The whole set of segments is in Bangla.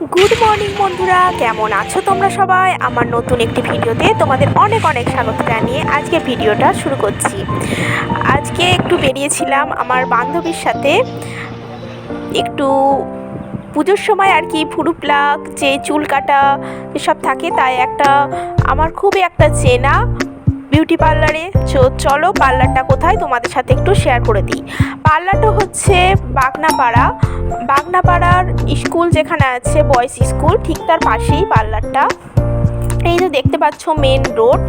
গুড মর্নিং বন্ধুরা। কেমন আছো তোমরা সবাই? আমার নতুন একটি ভিডিওতে তোমাদের অনেক অনেক স্বাগত জানিয়ে আজকে ভিডিওটা শুরু করছি। আজকে একটু বেরিয়েছিলাম আমার বান্ধবীর সাথে। একটু পুজোর সময় আর কি ফুরু প্লাক যে চুল কাটা এসব থাকে, তাই একটা আমার খুবই একটা চেনা বিউটি পার্লারে। চলো পার্লারটা কোথায় তোমাদের সাথে একটু শেয়ার করে দিই। পার্লারটা হচ্ছে বাগনাপাড়া। বাগনাপাড়ার স্কুল যেখানে আছে বয়েজ স্কুল ঠিক তার পাশেই পার্লারটা। এই যে দেখতে পাচ্ছ মেন রোড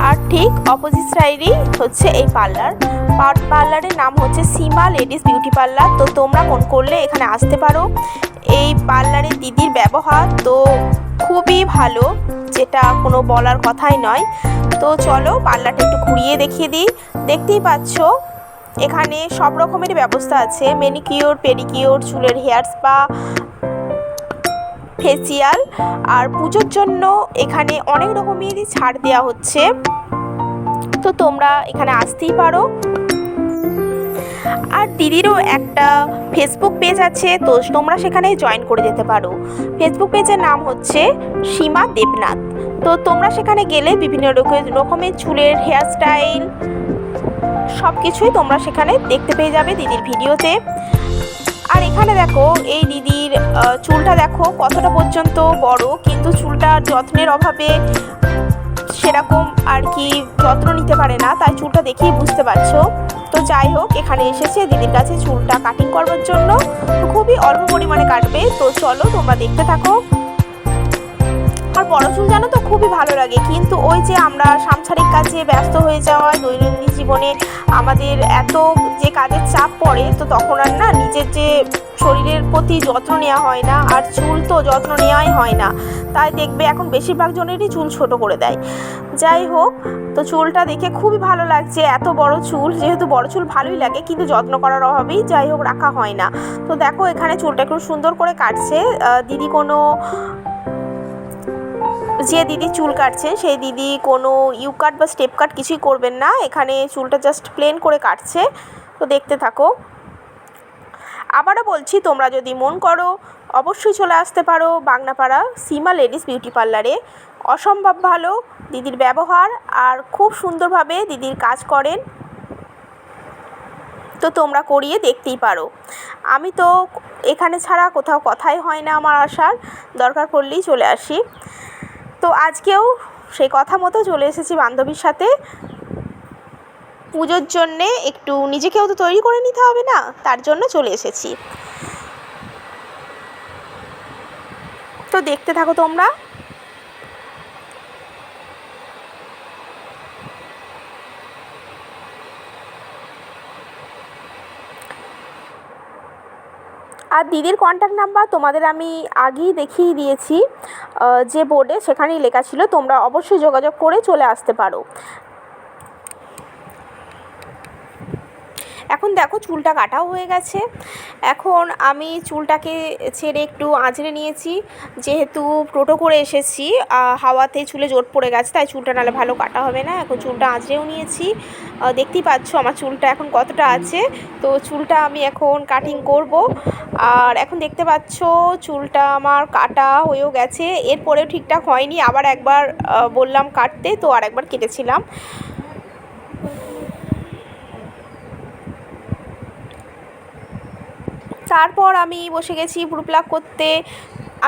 আর ঠিক অপোজিট সাইডেই হচ্ছে এই পার্লার। পার- পার্লারের নাম হচ্ছে সীমা লেডিস বিউটি পার্লার তো তোমরা ফোন করলে এখানে আসতে পারো। এই পার্লারের দিদির ব্যবহার তো খুবই ভালো। যেটা কোনো বলার কথাই নয়। তো চলো পার্লারটা একটু ঘুরিয়ে দেখিয়ে দিই। দেখতেই পাচ্ছ, এখানে সব রকমের ব্যবস্থা আছে। মেনিকিওর পেডিকিওর চুলের হেয়ার স্পা ফেসিয়াল আর পুজোর জন্য এখানে অনেক রকমেরই ছাড় দেওয়া হচ্ছে। তো তোমরা এখানে আসতেই পারো। আর দিদিরও একটা ফেসবুক পেজ আছে, তো তোমরা সেখানে জয়েন করে যেতে পারো। ফেসবুক পেজের নাম হচ্ছে সীমা দেবনাথ। তো তোমরা সেখানে গেলে বিভিন্ন রকমের চুলের হেয়ার স্টাইল সব কিছুই তোমরা সেখানে দেখতে পেয়ে যাবে দিদির ভিডিওতে। আর এখানে দেখো, এই দিদির চুলটা দেখো কতটা পর্যন্ত বড়, কিন্তু চুলটা যত্নের অভাবে সেরকম আর কি যত্ন নিতে পারে না, তাই চুলটা দেখেই বুঝতে পারছ। তো যাই হোক, এখানে এসেছে দিদির কাছে চুলটা কাটিং করবার জন্য। খুবই অল্প পরিমাণে কাটবে, তো চলো তোমরা দেখতে থাকো। খুবই ভালো লাগে। কিন্তু ওই যে আমরা সাংসারিক কাজে ব্যস্ত হয়ে যাওয়ায় দৈনন্দিন জীবনে আমাদের এত যে কাজের চাপ পড়ে, তো তখন আর না নিজের যে শরীরের প্রতি যত্ন নেওয়া হয় না, আর চুল তো যত্ন নেওয়াই হয় না। তাই দেখবে এখন বেশিরভাগ জনেরই চুল ছোট করে দেয়। যাই হোক, তো চুলটা দেখে খুবই ভালো লাগছে, এত বড় চুল, যেহেতু বড় চুল ভালোই লাগে, কিন্তু যত্ন করার অভাবেই যাই হোক রাখা হয় না। তো দেখো এখানে চুলটা একটু সুন্দর করে কাটছে। দিদি কোনো যে দিদি চুল কাটছে সেই দিদি কোনো ইউ কাট বা স্টেপ কাট কিছুই করবেন না। এখানে চুলটা জাস্ট প্লেন করে কাটছে। তো দেখতে থাকো। আবারও বলছি, তোমরা যদি মন করো, অবশ্যই চলে আসতে পারো বাগনাপাড়া সীমা লেডিস বিউটি পার্লারে। অসম্ভব ভালো দিদির ব্যবহার আর খুব সুন্দরভাবে দিদির কাজ করেন। তো তোমরা করিয়ে দেখতেই পারো। আমি তো এখানে ছাড়া কোথাও কথাই হয় না আমার আসার। দরকার পড়লেই চলে আসি। তো আজকেও সেই কথা মতো চলে এসেছি বান্ধবীর সাথে। পুজোর জন্যে একটু নিজেকেও তো তৈরি করে নিতে হবে না, তার জন্য চলে এসেছি। তো দেখতে থাকো তোমরা। আর দিদির কন্ট্যাক্ট নাম্বার তোমাদের আমি আগেই দেখিয়ে দিয়েছি যে বোর্ডে সেখানেই লেখা ছিল, তোমরা অবশ্যই যোগাযোগ করে চলে আসতে পারো। এখন দেখো চুলটা কাটাও হয়ে গেছে। এখন আমি চুলটাকে ছেড়ে একটু আঁচড়ে নিয়েছি। যেহেতু টোটো করে এসেছি হাওয়াতে চুলে জোট পড়ে গেছে, তাই চুলটা নাহলে ভালো কাটা হবে না। এখন চুলটা আঁচড়েও নিয়েছি। দেখতেই পাচ্ছ আমার চুলটা এখন কতটা আছে। তো চুলটা আমি এখন কাটিং করব। আর এখন দেখতে পাচ্ছ চুলটা আমার কাটা হয়েও গেছে। এরপরেও ঠিকঠাক হয়নি। আবার একবার বললাম কাটতে, তো আর একবার কেটেছিলাম। তারপর আমি বসে গেছি ভ্রু প্লাক করতে।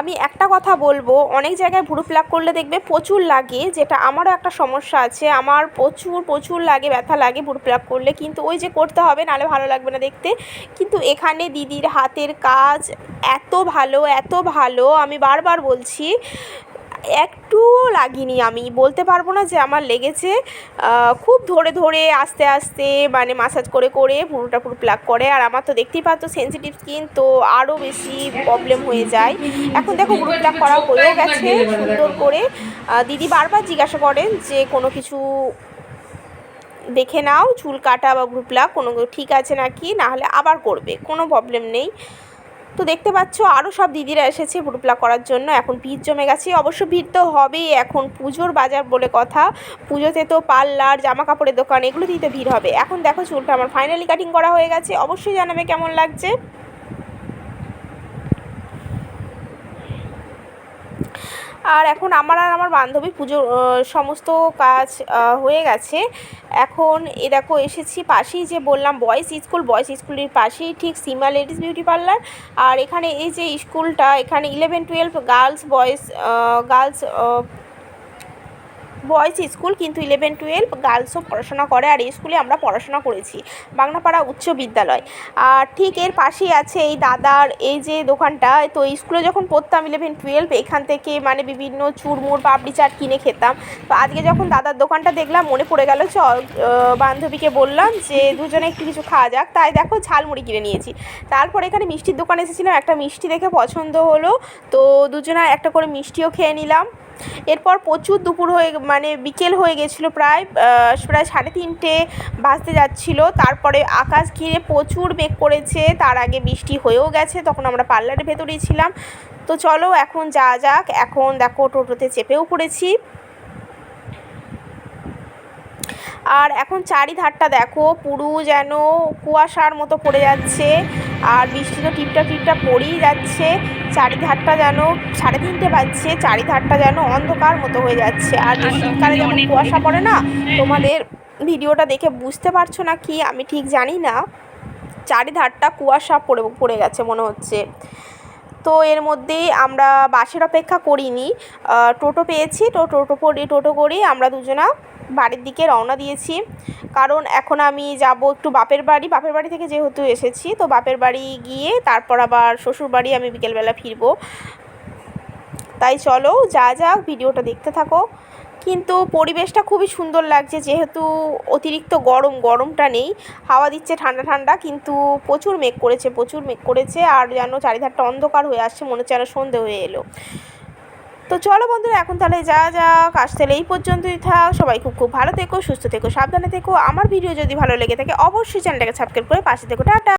আমি একটা কথা বলব, অনেক জায়গায় ভুরু প্লাক করলে দেখবে প্রচুর লাগে, যেটা আমারও একটা সমস্যা আছে। আমার প্রচুর প্রচুর লাগে, ব্যথা লাগে ভুরু প্লাক করলে, কিন্তু ওই যে করতে হবে, নাহলে ভালো লাগবে না দেখতে। কিন্তু এখানে দিদির হাতের কাজ এত ভালো এত ভালো, আমি বারবার বলছি একটুও লাগিনি আমি। বলতে পারব না যে আমার লেগেছে খুব ধরে ধরে, আস্তে আস্তে মানে মাসাজ করে করে পুরোটা পুরো প্লাক করে। আর আমার তো দেখতেই পাচ্ছ সেন্সিটিভ স্কিন তো আরও বেশি প্রবলেম হয়ে যায়। এখন দেখো পুরো প্লাক করা হয়েও গেছে সুন্দর করে। দিদি বারবার জিজ্ঞাসা করেন যে কোনো কিছু দেখে নাও, চুল কাটা বা গ্রুপলা কোনো ঠিক আছে নাকি? না হলে আবার করবে, কোনো প্রবলেম নেই। তো দেখতে পাচ্ছ আরও সব দিদিরা এসেছে ভুরুপ্লা করার জন্য। এখন ভিড় জমে গেছে, অবশ্য ভিড় তো হবেই। এখন পুজোর বাজার বলে কথা। পুজোতে তো পার্লার জামা কাপড়ের দোকান, এগুলোতেই তো ভিড় হবে। এখন দেখো চুলটা, আমার ফাইনালি কাটিং করা হয়ে গেছে। অবশ্যই জানাবে কেমন লাগছে। আর এখন আমার আর আমার বান্ধবী পুজোর সমস্ত কাজ হয়ে গেছে। এখন এ দেখো এসেছি পাশেই যে বললাম বয়েজ স্কুল, বয়েজ স্কুলের পাশেই ঠিক সিমা লেডিস বিউটি পার্লার। আর এখানে এই যে স্কুলটা, এখানে eleven twelve girls boys girls boys school কিন্তু ইলেভেন টুয়েলভ গার্লসও পড়াশোনা করে আর এই স্কুলে আমরা পড়াশোনা করেছি বাংলাপাড়া উচ্চ বিদ্যালয়। আর ঠিক এর পাশেই আছে এই দাদার এই যে দোকানটা তো এই স্কুলে যখন পড়তাম ইলেভেন টুয়েলভ এখান থেকে মানে বিভিন্ন চুরমুর পাপড়ি চাট কিনে খেতাম। তো আজকে যখন দাদার দোকানটা দেখলাম মনে পড়ে গেল আহ, বান্ধবীকে বললাম যে দুজনে একটু কিছু খাওয়া যাক। তাই দেখো ঝালমুড়ি কিনে নিয়েছি। তারপর এখানে মিষ্টির দোকানে এসেছিলাম একটা মিষ্টি দেখে পছন্দ হলো। তো দুজনে একটা করে মিষ্টিও খেয়ে নিলাম। এরপর প্রচুর দুপুর হয়ে মানে বিকেল হয়ে গেছিল, প্রায় প্রায় সাড়ে তিনটে বাজতে যাচ্ছিল। তারপরে আকাশ ঘিরে প্রচুর মেঘ করেছে, তার আগে বৃষ্টি হয়েও গেছে, তখন আমরা পার্লারের ভেতরেই ছিলাম। তো চলো এখন যা যাক, এখন দেখো টোটোতে চেপেও পড়েছি। আর এখন চারিধারটা দেখো, পুরো যেন কুয়াশার মতো পড়ে যাচ্ছে। আর বৃষ্টি তো টিপটা টিপটা পড়েই যাচ্ছে। চারিধারটা যেন সাড়ে তিনটে বাজছে চারিধারটা যেন অন্ধকার মতো হয়ে যাচ্ছে। আর শীতকালে যেমন কুয়াশা পড়ে না তোমাদের ভিডিওটা দেখে বুঝতে পারছ না কি আমি ঠিক জানি না। চারিধারটা কুয়াশা পড়ে পড়ে গেছে মনে হচ্ছে। তো এর মধ্যেই আমরা বাসের অপেক্ষা করিনি। টোটো পেয়েছি, তো টোটো করে টোটো করে আমরা দুজনা বাড়ির দিকে রওনা দিয়েছি। কারণ এখন আমি যাব একটু বাপের বাড়ি। বাপের বাড়ি থেকে যেহেতু এসেছি, তো বাপের বাড়ি গিয়ে তারপর আবার শ্বশুর বাড়ি আমি বিকেলবেলা ফিরবো। তাই চলো, যা যাক, ভিডিওটা দেখতে থাকো। কিন্তু পরিবেশটা খুবই সুন্দর লাগছে, যেহেতু অতিরিক্ত গরম, গরমটা নেই, হাওয়া দিচ্ছে ঠান্ডা ঠান্ডা, কিন্তু প্রচুর মেঘ করেছে, প্রচুর মেঘ করেছে, আর যেন চারিধারটা অন্ধকার হয়ে আসছে, মনে হচ্ছে যেন সন্ধে হয়ে এলো। তো চলো বন্ধুরা, এখন তাহলে যা যাক, আজ তাহলে এই পর্যন্তই থাক। সবাই খুব খুব ভালো থেকো, সুস্থ থেকো, সাবধানে থেকো। আমার ভিডিও যদি ভালো লেগে থাকে, অবশ্যই চ্যানেলটাকে সাবস্ক্রাইব করে পাশে থেকো। টাটা!